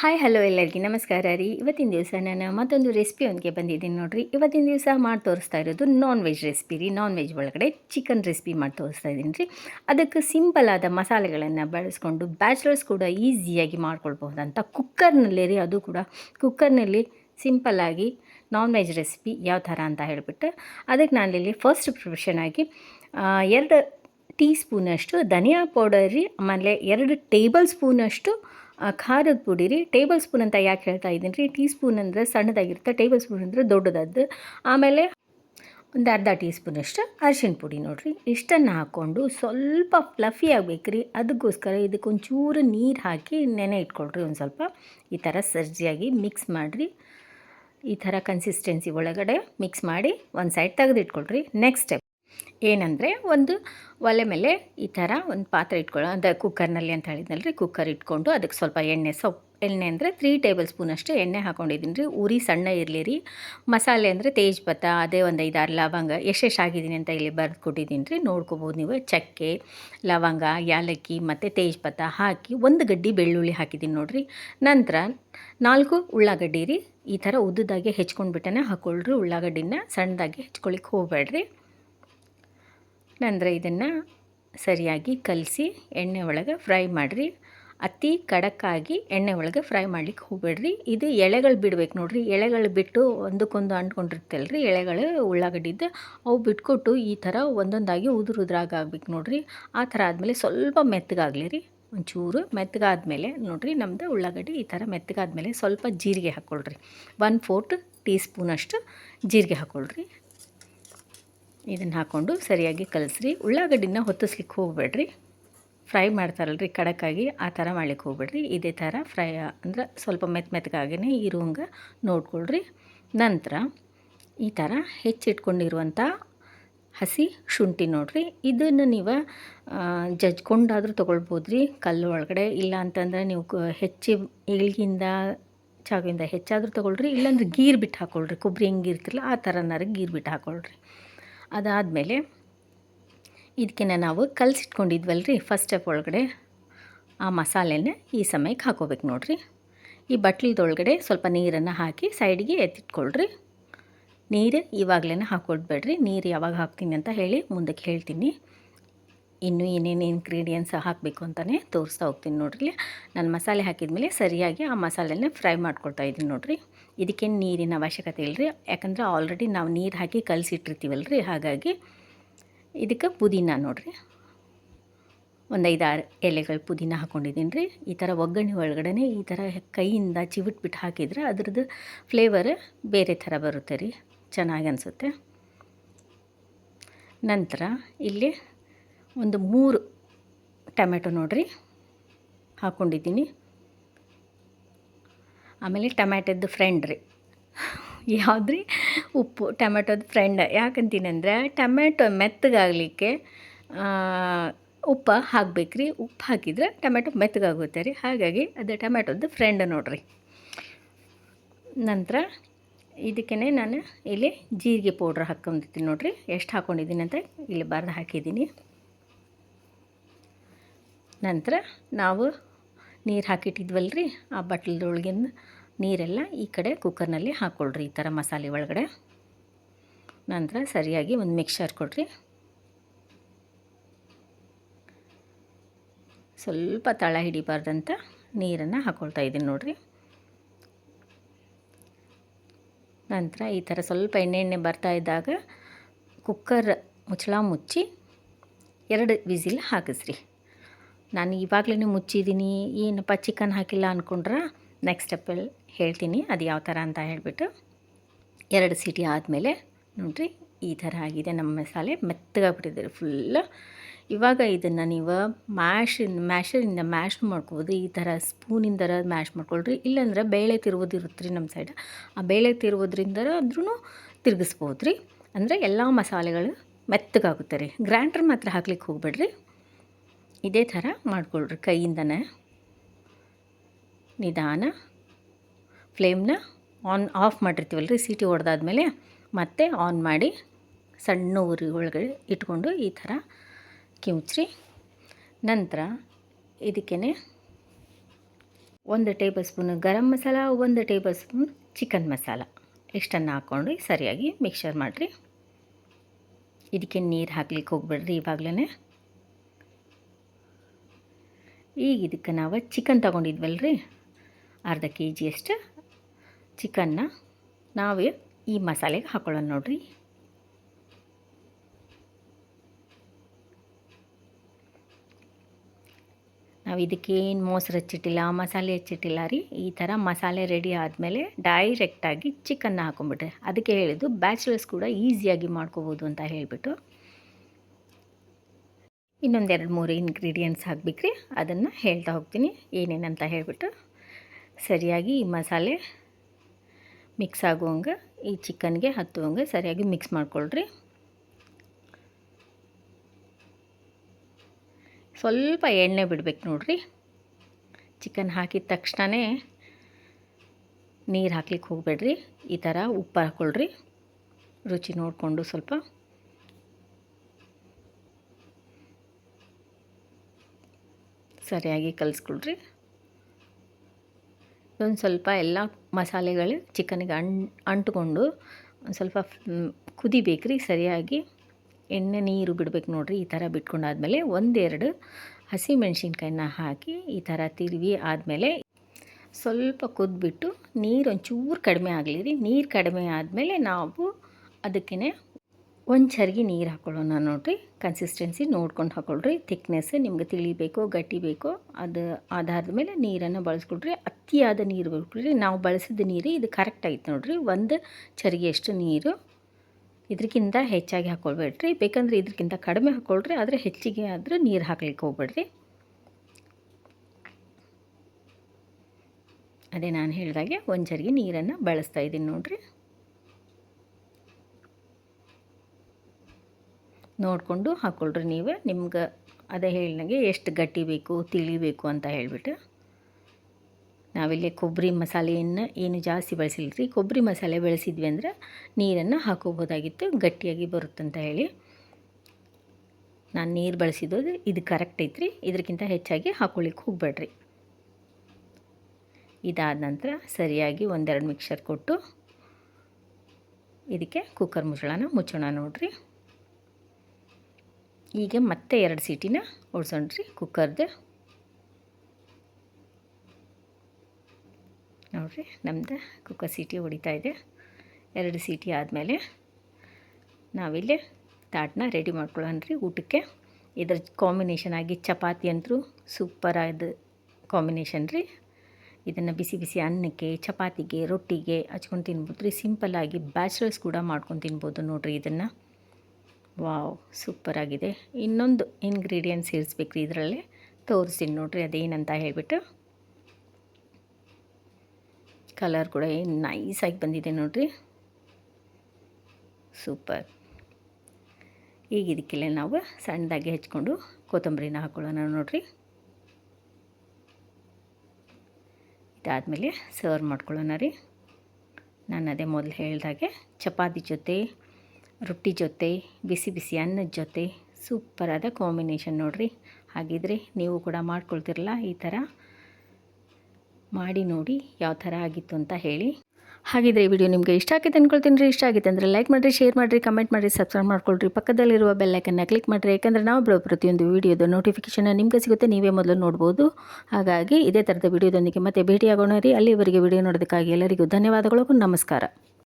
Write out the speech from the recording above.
Hi hello ಎಲ್ಲರಿಗೂ ನಮಸ್ಕಾರ ರೀ. ಇವತ್ತಿನ ದಿವಸ ನಾನು ಮತ್ತೊಂದು ರೆಸಿಪಿ ಒಂದಿಗೆ ಬಂದಿದ್ದೀನಿ ನೋಡಿರಿ. ಇವತ್ತಿನ ದಿವಸ ಮಾಡಿ ತೋರಿಸ್ತಾ ಇರೋದು ನಾನ್ ವೆಜ್ ರೆಸಿಪಿ ರೀ. ನಾನ್ ವೆಜ್ ಒಳಗಡೆ ಚಿಕನ್ ರೆಸಿಪಿ ಮಾಡಿ ತೋರಿಸ್ತಾ ಇದ್ದೀನಿ ರೀ. ಅದಕ್ಕೆ ಸಿಂಪಲ್ ಆದ ಮಸಾಲೆಗಳನ್ನು ಬಳಸ್ಕೊಂಡು ಬ್ಯಾಚುಲರ್ಸ್ ಕೂಡ ಈಸಿಯಾಗಿ ಮಾಡ್ಕೊಳ್ಬಹುದಂತ ಕುಕ್ಕರ್ನಲ್ಲೇ ರೀ. ಅದು ಕೂಡ ಕುಕ್ಕರ್ನಲ್ಲಿ ಸಿಂಪಲ್ಲಾಗಿ ನಾನ್ ವೆಜ್ ರೆಸಿಪಿ ಯಾವ ಥರ ಅಂತ ಹೇಳಿಬಿಟ್ಟು ಅದಕ್ಕೆ ನಾನಿಲ್ಲಿ ಫಸ್ಟ್ ಪ್ರಿಪ್ರೇಷನ್ ಆಗಿ ಎರಡು ಟೀ ಸ್ಪೂನಷ್ಟು ಧನಿಯಾ ಪೌಡರ್ ರೀ. ಆಮೇಲೆ ಎರಡು ಟೇಬಲ್ ಸ್ಪೂನಷ್ಟು ಖಾರದ ಪುಡಿ ರೀ, ಟೇಬಲ್ ಸ್ಪೂನ್ ಅಂತ ಯಾಕೆ ಹೇಳ್ತಾ ಇದ್ದೀನಿ ರೀ ಟೀ ಸ್ಪೂನ್ ಅಂದರೆ ಸಣ್ಣದಾಗಿರುತ್ತೆ, ಟೇಬಲ್ ಸ್ಪೂನ್ ಅಂದರೆ ದೊಡ್ಡದಾದ್ದು. ಆಮೇಲೆ ಒಂದು ಅರ್ಧ ಟೀ ಸ್ಪೂನಷ್ಟು ಅರಿಶಿಣ ಪುಡಿ ನೋಡಿರಿ, ಇಷ್ಟನ್ನು ಹಾಕ್ಕೊಂಡು ಸ್ವಲ್ಪ ಫ್ಲಫಿ ರೀ ಅದಕ್ಕೋಸ್ಕರ ಇದಕ್ಕೆ ಒಂಚೂರು ನೀರು ಹಾಕಿ ನೆನೆ ಇಟ್ಕೊಳ್ರಿ, ಒಂದು ಸ್ವಲ್ಪ ಈ ಥರ ಸರ್ಜಿಯಾಗಿ ಮಿಕ್ಸ್ ಮಾಡಿರಿ. ಈ ಥರ ಕನ್ಸಿಸ್ಟೆನ್ಸಿ ಒಳಗಡೆ ಮಿಕ್ಸ್ ಮಾಡಿ ಒಂದು ಸೈಡ್ ತೆಗೆದಿಟ್ಕೊಳ್ರಿ ನೆಕ್ಸ್ಟ್ ಸ್ಟೆಪ್ ಏನಂದರೆ ಒಂದು ಒಲೆ ಮೇಲೆ ಈ ಥರ ಒಂದು ಪಾತ್ರೆ ಇಟ್ಕೊಳ್ಳೋ ಅಂದರೆ ಕುಕ್ಕರ್ನಲ್ಲಿ ಅಂತ ಹೇಳಿದ್ನಲ್ಲ ರೀ ಕುಕ್ಕರ್ ಇಟ್ಕೊಂಡು ಅದಕ್ಕೆ ಸ್ವಲ್ಪ ಎಣ್ಣೆ ಸೊಪ್ಪು ಎಣ್ಣೆ ಅಂದರೆ ತ್ರೀ ಟೇಬಲ್ ಸ್ಪೂನ್ ಅಷ್ಟು ಎಣ್ಣೆ ಹಾಕೊಂಡಿದ್ದೀನಿ ರೀ. ಉರಿ ಸಣ್ಣ ಇರಲಿ ರೀ. ಮಸಾಲೆ ಅಂದರೆ ತೇಜ್ಪತ್ತ ಅದೇ ಒಂದು ಐದಾರು ಲವಂಗ, ಎಷ್ಟೆಷ್ಟು ಆಗಿದ್ದೀನಿ ಅಂತ ಇಲ್ಲಿ ಬರೆದು ಕೊಟ್ಟಿದ್ದೀನಿ ರೀ. ನೋಡ್ಕೋಬೋದು ನೀವು. ಚಕ್ಕೆ, ಲವಂಗ, ಯಾಲಕ್ಕಿ ಮತ್ತು ತೇಜ್ಪತ್ತ ಹಾಕಿ ಒಂದು ಗಡ್ಡಿ ಬೆಳ್ಳುಳ್ಳಿ ಹಾಕಿದ್ದೀನಿ ನೋಡಿರಿ. ನಂತರ ನಾಲ್ಕು ಉಳ್ಳಾಗಡ್ಡಿ ರೀ. ಈ ಥರ ಉದ್ದುದಾಗೆ ಹೆಚ್ಕೊಂಡ್ಬಿಟ್ಟನೆ ಹಾಕ್ಕೊಳ್ರಿ. ಉಳ್ಳಾಗಡ್ಡಿನ ಸಣ್ಣದಾಗಿ ಹೆಚ್ಕೊಳ್ಳಿಕ್ಕೆ ಹೋಗಬೇಡ್ರಿ. ನಂತರ ಇದನ್ನು ಸರಿಯಾಗಿ ಕಲಸಿ ಎಣ್ಣೆ ಒಳಗೆ ಫ್ರೈ ಮಾಡಿರಿ. ಅತಿ ಕಡಕ್ಕಾಗಿ ಎಣ್ಣೆ ಒಳಗೆ ಫ್ರೈ ಮಾಡ್ಲಿಕ್ಕೆ ಹೋಗಬೇಡ್ರಿ. ಇದು ಎಳೆಗಳು ಬಿಡ್ಬೇಕು ನೋಡಿರಿ. ಎಳೆಗಳು ಬಿಟ್ಟು ಒಂದಕ್ಕೊಂದು ಅಂಟ್ಕೊಂಡಿರ್ತಲ್ಲ ರೀ ಎಳೆಗಳು ಉಳ್ಳಾಗಡ್ಡಿದ್ದು ಅವು ಬಿಟ್ಕೊಟ್ಟು ಈ ಥರ ಒಂದೊಂದಾಗಿ ಉದುರು ಉದ್ರಾಗ ಆಗ್ಬೇಕು ನೋಡಿರಿ. ಆ ಥರ ಆದಮೇಲೆ ಸ್ವಲ್ಪ ಮೆತ್ತಗಾಗಲಿ ರೀ. ಒಂಚೂರು ಮೆತ್ತಗಾದ್ಮೇಲೆ ನೋಡಿರಿ ನಮ್ಮದು ಉಳ್ಳಾಗಡ್ಡಿ ಈ ಥರ ಮೆತ್ತಗಾದ್ಮೇಲೆ ಸ್ವಲ್ಪ ಜೀರಿಗೆ ಹಾಕ್ಕೊಳ್ರಿ. ಒನ್ ಫೋರ್ಟ್ ಟೀ ಸ್ಪೂನಷ್ಟು ಜೀರಿಗೆ ಹಾಕ್ಕೊಳ್ರಿ. ಇದನ್ನು ಹಾಕ್ಕೊಂಡು ಸರಿಯಾಗಿ ಕಲಸ್ರಿ. ಉಳ್ಳಾಗಡ್ಡಿನ ಹೊತ್ತಿಸ್ಲಿಕ್ಕೆ ಹೋಗ್ಬೇಡ್ರಿ. ಫ್ರೈ ಮಾಡ್ತಾರಲ್ಲ ರೀ ಖಡಕ್ಕಾಗಿ ಆ ಥರ ಮಾಡ್ಲಿಕ್ಕೆ ಹೋಗ್ಬೇಡ್ರಿ. ಇದೇ ಥರ ಫ್ರೈ, ಅಂದ್ರೆ ಸ್ವಲ್ಪ ಮೆತ್ತ ಮೆತ್ತಗಾಗಿನೇ ಇರುವಂಗೆ ನೋಡ್ಕೊಳ್ರಿ. ನಂತರ ಈ ಥರ ಹೆಚ್ಚಿಟ್ಕೊಂಡಿರುವಂಥ ಹಸಿ ಶುಂಠಿ ನೋಡ್ರಿ. ಇದನ್ನು ನೀವು ಜಜ್ಕೊಂಡಾದರೂ ತೊಗೊಳ್ಬೋದು ರೀ ಕಲ್ಲು ಒಳಗಡೆ, ಇಲ್ಲ ಅಂತಂದರೆ ನೀವು ಹೆಚ್ಚಿ ಇಳಿಗಿಂದ ಚಾವಿಂದ ಹೆಚ್ಚಾದರೂ ತೊಗೊಳ್ರಿ. ಇಲ್ಲಾಂದ್ರೆ ಗೀರ್ ಬಿಟ್ಟು ಹಾಕ್ಕೊಳ್ರಿ ಕೊಬ್ಬರಿ ಹೆಂಗೆ ಇರ್ತಿಲ್ಲ ಆ ಥರನಾರ ಗೀರ್ ಬಿಟ್ಟು ಹಾಕ್ಕೊಳ್ರಿ ಅದಾದಮೇಲೆ ಇದಕ್ಕೆ ನಾವು ಕಲಸಿಟ್ಕೊಂಡಿದ್ವಲ್ಲ ರೀ ಫಸ್ಟ್ ಸ್ಟೆಪ್ ಒಳಗಡೆ ಆ ಮಸಾಲೆನ ಈ ಸಮಯಕ್ಕೆ ಹಾಕೋಬೇಕು ನೋಡಿರಿ. ಈ ಬಟ್ಲದೊಳಗಡೆ ಸ್ವಲ್ಪ ನೀರನ್ನು ಹಾಕಿ ಸೈಡಿಗೆ ಎತ್ತಿಟ್ಕೊಳ್ರಿ. ನೀರು ಇವಾಗಲೇ ಹಾಕೊಡ್ಬೇಡ್ರಿ. ನೀರು ಯಾವಾಗ ಹಾಕ್ತೀನಿ ಅಂತ ಹೇಳಿ ಮುಂದಕ್ಕೆ ಹೇಳ್ತೀನಿ. ಇನ್ನೂ ಏನೇನು ಇಂಗ್ರೀಡಿಯೆಂಟ್ಸ್ ಹಾಕಬೇಕು ಅಂತಲೇ ತೋರಿಸ್ತಾ ಹೋಗ್ತೀನಿ ನೋಡ್ರಿ. ನಾನು ಮಸಾಲೆ ಹಾಕಿದ್ಮೇಲೆ ಸರಿಯಾಗಿ ಆ ಮಸಾಲೆನೇ ಫ್ರೈ ಮಾಡ್ಕೊಳ್ತಾ ಇದ್ದೀನಿ ನೋಡ್ರಿ. ಇದಕ್ಕೇನು ನೀರಿನ ಅವಶ್ಯಕತೆ ಇಲ್ಲ ರೀ ಯಾಕಂದ್ರೆ ಆಲ್ರೆಡಿ ನಾವು ನೀರು ಹಾಕಿ ಕಲಸಿಟ್ಟಿರ್ತೀವಲ್ಲ ರೀ ಹಾಗಾಗಿ ಇದಕ್ಕೆ ಪುದೀನ ನೋಡಿರಿ. ಒಂದು ಆರು ಎಲೆಗಳು ಪುದೀನ ಹಾಕ್ಕೊಂಡಿದ್ದೀನಿ ರೀ ಈ ಥರ ಒಗ್ಗರಣೆ ಒಳಗಡೆ ಈ ಥರ ಕೈಯಿಂದ ಚಿವಿಟ್ಬಿಟ್ಟು ಹಾಕಿದ್ರೆ ಅದ್ರದ್ದು ಫ್ಲೇವರ್ ಬೇರೆ ಥರ ಬರುತ್ತೆ ರೀ. ಚೆನ್ನಾಗಿ ಅನಿಸುತ್ತೆ. ನಂತರ ಇಲ್ಲಿ ಒಂದು ಮೂರು ಟೊಮೆಟೊ ನೋಡಿರಿ. ಹಾಕ್ಕೊಂಡಿದ್ದೀನಿ ಆಮೇಲೆ ಟೊಮ್ಯಾಟೋದ್ದು ಫ್ರೆಂಡ್ ರೀ. ಯಾವುದ್ರಿ? ಉಪ್ಪು ಟೊಮೆಟೊದ ಫ್ರೆಂಡ್ ಯಾಕಂತೀನಿ ಅಂದರೆ ಟೊಮೆಟೊ ಮೆತ್ತಗಾಗಲಿಕ್ಕೆ ಉಪ್ಪು ಹಾಕ್ಬೇಕು ರೀ ಉಪ್ಪು ಹಾಕಿದ್ರೆ ಟೊಮೆಟೊ ಮೆತ್ತಗಾಗುತ್ತೆ ರೀ. ಹಾಗಾಗಿ ಅದು ಟೊಮೆಟೊದ್ದು ಫ್ರೆಂಡ್ ನೋಡ್ರಿ. ನಂತರ ಇದಕ್ಕೇ ನಾನು ಇಲ್ಲಿ ಜೀರಿಗೆ ಪೌಡ್ರ್ ಹಾಕ್ಕೊಂಡಿದ್ದೀನಿ ನೋಡ್ರಿ. ಎಷ್ಟು ಹಾಕ್ಕೊಂಡಿದ್ದೀನಿ ಅಂತ ಇಲ್ಲಿ ಬರೆದು ಹಾಕಿದ್ದೀನಿ. ನಂತರ ನಾವು ನೀರು ಹಾಕಿಟ್ಟಿದ್ವಲ್ಲ ರೀ ಆ ಬಟ್ಲದೊಳಗಿನ ನೀರೆಲ್ಲ ಈ ಕಡೆ ಕುಕ್ಕರ್ನಲ್ಲಿ ಹಾಕ್ಕೊಳ್ರಿ ಈ ಥರ ಮಸಾಲೆ ಒಳಗಡೆ. ನಂತರ ಸರಿಯಾಗಿ ಒಂದು ಮಿಕ್ಸರ್ ಕೊಡ್ರಿ. ಸ್ವಲ್ಪ ತಳ ಹಿಡಿಬಾರ್ದಂತ ನೀರನ್ನು ಹಾಕ್ಕೊಳ್ತಾ ಇದ್ದೀನಿ ನೋಡಿರಿ. ನಂತರ ಈ ಥರ ಸ್ವಲ್ಪ ಎಣ್ಣೆ ಎಣ್ಣೆ ಬರ್ತಾ ಇದ್ದಾಗ ಕುಕ್ಕರ್ ಮುಚ್ಚಳ ಮುಚ್ಚಿ ಎರಡು ವಿಸಿಲ್ ಹಾಕಿಸ್ರಿ. ನಾನು ಇವಾಗಲೇ ಮುಚ್ಚಿದ್ದೀನಿ, ಏನಪ್ಪ ಚಿಕನ್ ಹಾಕಿಲ್ಲ ಅಂದ್ಕೊಂಡ್ರೆ ನೆಕ್ಸ್ಟ್ ಸ್ಟೆಪ್ಪಲ್ಲಿ ಹೇಳ್ತೀನಿ, ಅದು ಯಾವ ಥರ ಅಂತ ಹೇಳಿಬಿಟ್ಟು ಎರಡು ಸೀಟಿ ಆದಮೇಲೆ ನೋಡಿರಿ ಈ ಥರ ಆಗಿದೆ ನಮ್ಮ ಮಸಾಲೆ ಮೆತ್ತಗಾಗ್ಬಿಟ್ಟಿದೆ ಫುಲ್ಲು ಇವಾಗ ಇದನ್ನು ನೀವು ಮ್ಯಾಶ್ ಮ್ಯಾಶರಿಂದ ಮ್ಯಾಶ್ ಮಾಡ್ಕೋಬೋದು, ಈ ಥರ ಸ್ಪೂನಿಂದ ಮ್ಯಾಶ್ ಮಾಡ್ಕೊಳ್ರಿ, ಇಲ್ಲಾಂದ್ರೆ ಬೇಳೆ ತಿರುವುದಿರುತ್ತೆ ರೀ ನಮ್ಮ ಸೈಡ್ ಆ ಬೇಳೆ ತಿರುವುದ್ರಿಂದ ಆದ್ರೂ ತಿರುಗಿಸ್ಬೋದು ರೀ ಅಂದರೆ ಎಲ್ಲ ಮಸಾಲೆಗಳು ಮೆತ್ತಗಾಗುತ್ತೆ ರೀ. ಗ್ರ್ಯಾಂಡ್ರ್ ಮಾತ್ರ ಹಾಕ್ಲಿಕ್ಕೆ ಹೋಗ್ಬೇಡ್ರಿ. ಇದೇ ಥರ ಮಾಡ್ಕೊಳ್ರಿ ಕೈಯಿಂದನೇ. ನಿಧಾನ. ಫ್ಲೇಮ್ನ ಆನ್, ಆಫ್ ಮಾಡಿರ್ತೀವಲ್ಲ ರೀ ಸೀಟಿ ಹೊಡೆದಾದ್ಮೇಲೆ ಮತ್ತೆ ಆನ್ ಮಾಡಿ ಸಣ್ಣ ಉರಿ ಒಳಗಡೆ ಇಟ್ಕೊಂಡು ಈ ಥರ ಕಿವುಚ್ರಿ. ನಂತರ ಇದಕ್ಕೇ ಒಂದು ಟೇಬಲ್ ಸ್ಪೂನ್ ಗರಂ ಮಸಾಲ, ಒಂದು ಟೇಬಲ್ ಸ್ಪೂನ್ ಚಿಕನ್ ಮಸಾಲ. ಇಷ್ಟನ್ನು ಹಾಕ್ಕೊಂಡು ಸರಿಯಾಗಿ ಮಿಕ್ಸರ್ ಮಾಡಿರಿ. ಇದಕ್ಕೆ ನೀರು ಹಾಕ್ಲಿಕ್ಕೆ ಹೋಗ್ಬೇಡ್ರಿ ಇವಾಗಲೇ ಈಗ ಇದಕ್ಕೆ ನಾವು ಚಿಕನ್ ತೊಗೊಂಡಿದ್ವಲ್ರಿ? ಅರ್ಧ ಕೆ ಜಿಯಷ್ಟು ಚಿಕನ್ನ ನಾವೇ ಈ ಮಸಾಲೆಗೆ ಹಾಕೊಳ್ಳೋಣ ನೋಡ್ರಿ. ನಾವು ಇದಕ್ಕೇನು ಮೊಸರು ಹಚ್ಚಿಟ್ಟಿಲ್ಲ, ಮಸಾಲೆ ಹಚ್ಚಿಟ್ಟಿಲ್ಲ ರೀ. ಈ ಥರ ಮಸಾಲೆ ರೆಡಿ ಆದಮೇಲೆ ಡೈರೆಕ್ಟಾಗಿ ಚಿಕನ್ನ ಹಾಕೊಂಡ್ಬಿಟ್ರೆ ಅದಕ್ಕೆ ಹೇಳಿದ್ದು ಬ್ಯಾಚುಲರ್ಸ್ ಕೂಡ ಈಸಿಯಾಗಿ ಮಾಡ್ಕೋಬೋದು ಅಂತ ಹೇಳಿಬಿಟ್ಟು. ಇನ್ನೊಂದೆರಡು ಮೂರು ಇಂಗ್ರೀಡಿಯೆಂಟ್ಸ್ ಹಾಕಬೇಕ್ರಿ ಅದನ್ನು ಹೇಳ್ತಾ ಹೋಗ್ತೀನಿ, ಏನೇನಂತ ಹೇಳಿಬಿಟ್ಟು. ಸರಿಯಾಗಿ ಈ ಮಸಾಲೆ ಮಿಕ್ಸ್ ಆಗುವಂಗೆ, ಈ ಚಿಕನ್ಗೆ ಹತ್ತುವಂಗೆ ಸರಿಯಾಗಿ ಮಿಕ್ಸ್ ಮಾಡ್ಕೊಳ್ರಿ. ಸ್ವಲ್ಪ ಎಣ್ಣೆ ಬಿಡಬೇಕು ನೋಡ್ರಿ. ಚಿಕನ್ ಹಾಕಿದ ತಕ್ಷಣವೇ ನೀರು ಹಾಕ್ಲಿಕ್ಕೆ ಹೋಗಬೇಡ್ರಿ. ಈ ಥರ ಉಪ್ಪು ಹಾಕ್ಕೊಳ್ರಿ ರುಚಿ ನೋಡಿಕೊಂಡು ಸ್ವಲ್ಪ ಸರಿಯಾಗಿ ಕಲಿಸ್ಕೊಳ್ರಿ ಒಂದು ಸ್ವಲ್ಪ ಎಲ್ಲ ಮಸಾಲೆಗಳು ಚಿಕನಿಗೆ ಅಂ ಅಂಟ್ಕೊಂಡು ಒಂದು ಸ್ವಲ್ಪ ಕುದಿಬೇಕ್ರಿ ಸರಿಯಾಗಿ. ಎಣ್ಣೆ ನೀರು ಬಿಡ್ಬೇಕು ನೋಡಿರಿ, ಈ ಥರ ಬಿಟ್ಕೊಂಡಾದ್ಮೇಲೆ ಒಂದೆರಡು ಹಸಿ ಮೆಣಸಿನ್ಕಾಯಿನ ಹಾಕಿ ಈ ಥರ ತಿರುವಿ ಆದಮೇಲೆ ಸ್ವಲ್ಪ ಕುದ್ಬಿಟ್ಟು ನೀರು ಒಂಚೂರು ಕಡಿಮೆ ಆಗಲಿ ರೀ. ನೀರು ಕಡಿಮೆ ಆದಮೇಲೆ ನಾವು ಅದಕ್ಕೇ ಒಂದು ಚರ್ಗಿ ನೀರು ಹಾಕ್ಕೊಳ್ಳೋಣ ನೋಡಿರಿ. ಕನ್ಸಿಸ್ಟೆನ್ಸಿ ನೋಡ್ಕೊಂಡು ಹಾಕ್ಕೊಳ್ರಿ ಥಿಕ್ನೆಸ್ ನಿಮ್ಗೆ ತಿಳಿಬೇಕು ಗಟ್ಟಿ ಬೇಕೋ ಅದು ಆಧಾರದ ಮೇಲೆ ನೀರನ್ನು ಬಳಸ್ಕೊಳ್ರಿ. ಅತಿಯಾದ ನೀರು ಬಿಡ್ಕೊಳ್ರಿ ನಾವು ಬಳಸಿದ ನೀರು ಇದು ಕರೆಕ್ಟ್ ಆಯ್ತು ನೋಡಿರಿ. ಒಂದು ಚರಿಗೆಯಷ್ಟು ನೀರು ಇದಕ್ಕಿಂತ ಹೆಚ್ಚಾಗಿ ಹಾಕ್ಕೊಳ್ಬೇಡ್ರಿ ಬೇಕಂದ್ರೆ ಇದಕ್ಕಿಂತ ಕಡಿಮೆ ಹಾಕ್ಕೊಳ್ರಿ ಆದರೆ ಹೆಚ್ಚಿಗೆ ಆದರೂ ನೀರು ಹಾಕ್ಲಿಕ್ಕೆ ಹೋಗ್ಬೇಡ್ರಿ. ಅದೇ ನಾನು ಹೇಳಿದಾಗೆ ಒಂದು ಚರಿಗೆ ನೀರನ್ನು ಬಳಸ್ತಾ ಇದ್ದೀನಿ ನೋಡಿರಿ. ನೋಡಿಕೊಂಡು ಹಾಕ್ಕೊಳ್ರಿ ನೀವು. ನಿಮ್ಗೆ ಅದೇ ಹೇಳಿನಂಗೆ ಎಷ್ಟು ಗಟ್ಟಿ ಬೇಕು ತಿಳಿಬೇಕು ಅಂತ ಹೇಳಿಬಿಟ್ಟು ನಾವಿಲ್ಲಿ ಕೊಬ್ಬರಿ ಮಸಾಲೆಯನ್ನು ಏನು ಜಾಸ್ತಿ ಬಳಸಿಲ್ಲ ರೀ ಕೊಬ್ಬರಿ ಮಸಾಲೆ ಬೆಳೆಸಿದ್ವಿ ಅಂದರೆ ನೀರನ್ನು ಹಾಕೋಬೋದಾಗಿತ್ತು ಗಟ್ಟಿಯಾಗಿ ಬರುತ್ತಂತ ಹೇಳಿ. ನಾನು ನೀರು ಬಳಸಿದ್ದು ಇದು ಕರೆಕ್ಟ್ ಐತ್ರಿ ಇದಕ್ಕಿಂತ ಹೆಚ್ಚಾಗಿ ಹಾಕೊಳ್ಳಿಕ್ಕೆ ಹೋಗ್ಬೇಡ್ರಿ. ಇದಾದ ನಂತರ ಸರಿಯಾಗಿ ಒಂದೆರಡು ಮಿಕ್ಸರ್ ಕೊಟ್ಟು ಇದಕ್ಕೆ ಕುಕ್ಕರ್ ಮುಚ್ಚಳನ ಮುಚ್ಚೋಣ ನೋಡ್ರಿ. ಈಗ ಮತ್ತೆ ಎರಡು ಸೀಟಿನ ಓಡಿಸೋಣ್ರಿ ಕುಕ್ಕರ್ದು. ನೋಡಿರಿ ನಮ್ಮದು ಕುಕ್ಕರ್ ಸೀಟಿ ಹೊಡಿತಾ ಇದೆ. ಎರಡು ಸೀಟಿ ಆದಮೇಲೆ ನಾವಿಲ್ಲಿ ತಾಟನ್ನ ರೆಡಿ ಮಾಡ್ಕೊಳ್ಳೋಣ ರೀ ಊಟಕ್ಕೆ. ಇದರ ಕಾಂಬಿನೇಷನ್ ಆಗಿ ಚಪಾತಿ ಅಂತೂ ಸೂಪರ್ ಆದ ಕಾಂಬಿನೇಷನ್ ರೀ. ಇದನ್ನು ಬಿಸಿ ಬಿಸಿ ಅನ್ನಕ್ಕೆ, ಚಪಾತಿಗೆ, ರೊಟ್ಟಿಗೆ ಹಚ್ಕೊಂಡು ತಿನ್ಬೋದು ರೀ ಸಿಂಪಲ್ಲಾಗಿ ಬ್ಯಾಚುಲರ್ಸ್ ಕೂಡ ಮಾಡ್ಕೊಂಡು ತಿನ್ಬೋದು ನೋಡಿರಿ ಇದನ್ನು. ವಾವ್, ಸೂಪರಾಗಿದೆ. ಇನ್ನೊಂದು ಇಂಗ್ರೀಡಿಯೆಂಟ್ಸ್ ಸೇರಿಸ್ಬೇಕು ಇದರಲ್ಲಿ. ಇದರಲ್ಲೇ ತೋರಿಸ್ತೀನಿ ನೋಡಿರಿ, ಅದೇನಂತ ಹೇಳಿಬಿಟ್ಟು. ಕಲರ್ ಕೂಡ ಏನು ನೈಸಾಗಿ ಬಂದಿದೆ ನೋಡಿರಿ. ಸೂಪರ್. ಈಗ ಇದಕ್ಕೆಲ್ಲ ನಾವು ಸಣ್ಣದಾಗಿ ಹೆಚ್ಕೊಂಡು ಕೊತ್ತಂಬರಿನ ಹಾಕ್ಕೊಳ್ಳೋಣ ನೋಡಿರಿ. ಇದಾದಮೇಲೆ ಸರ್ವ್ ಮಾಡ್ಕೊಳ್ಳೋಣ ರೀ. ನಾನು ಅದೇ ಮೊದಲು ಹೇಳಿದಾಗೆ, ಚಪಾತಿ ಜೊತೆ ರೊಟ್ಟಿ ಜೊತೆ, ಬಿಸಿ ಬಿಸಿ ಅನ್ನದ ಜೊತೆ ಸೂಪರಾದ ಕಾಂಬಿನೇಷನ್ ನೋಡಿರಿ. ಹಾಗಿದ್ರೆ ನೀವು ಕೂಡ ಮಾಡ್ಕೊಳ್ತಿರಲ್ಲ ಈ ಥರ ಮಾಡಿ ನೋಡಿ ಯಾವ ಥರ ಆಗಿತ್ತು ಅಂತ ಹೇಳಿ. ಹಾಗಿದ್ರೆ ಈ ವಿಡಿಯೋ ನಿಮಗೆ ಇಷ್ಟ ಆಗಿತ್ತು ಅಂದ್ಕೊಳ್ತೀನಿ ರೀ. ಇಷ್ಟ ಆಗಿತ್ತು ಅಂದರೆ ಲೈಕ್ ಮಾಡಿರಿ ಶೇರ್ ಮಾಡಿರಿ ಕಮೆಂಟ್ ಮಾಡಿರಿ ಸಬ್ಸ್ಕ್ರೈಬ್ ಮಾಡ್ಕೊಳ್ರಿ. ಪಕ್ಕದಲ್ಲಿರುವ ಬೆಲ್ಲೈಕನ್ನ ಕ್ಲಿಕ್ ಮಾಡಿರಿ. ಯಾಕಂದರೆ ನಾವು ಬಿಡೋ ಪ್ರತಿಯೊಂದು ವೀಡಿಯೋದ ನೋಟಿಫಿಕೇಷನ್ ನಿಮಗೆ ಸಿಗುತ್ತೆ. ನೀವೇ ಮೊದಲು ನೋಡ್ಬೋದು. ಹಾಗಾಗಿ ಇದೇ ಥರದ ವಿಡಿಯೋದೊಂದಿಗೆ ಮತ್ತೆ ಭೇಟಿಯಾಗೋಣ ರೀ. ಅಲ್ಲಿವರೆಗೆ ವಿಡಿಯೋ ನೋಡೋದಕ್ಕಾಗಿ ಎಲ್ಲರಿಗೂ ಧನ್ಯವಾದಗಳು. ನಮಸ್ಕಾರ.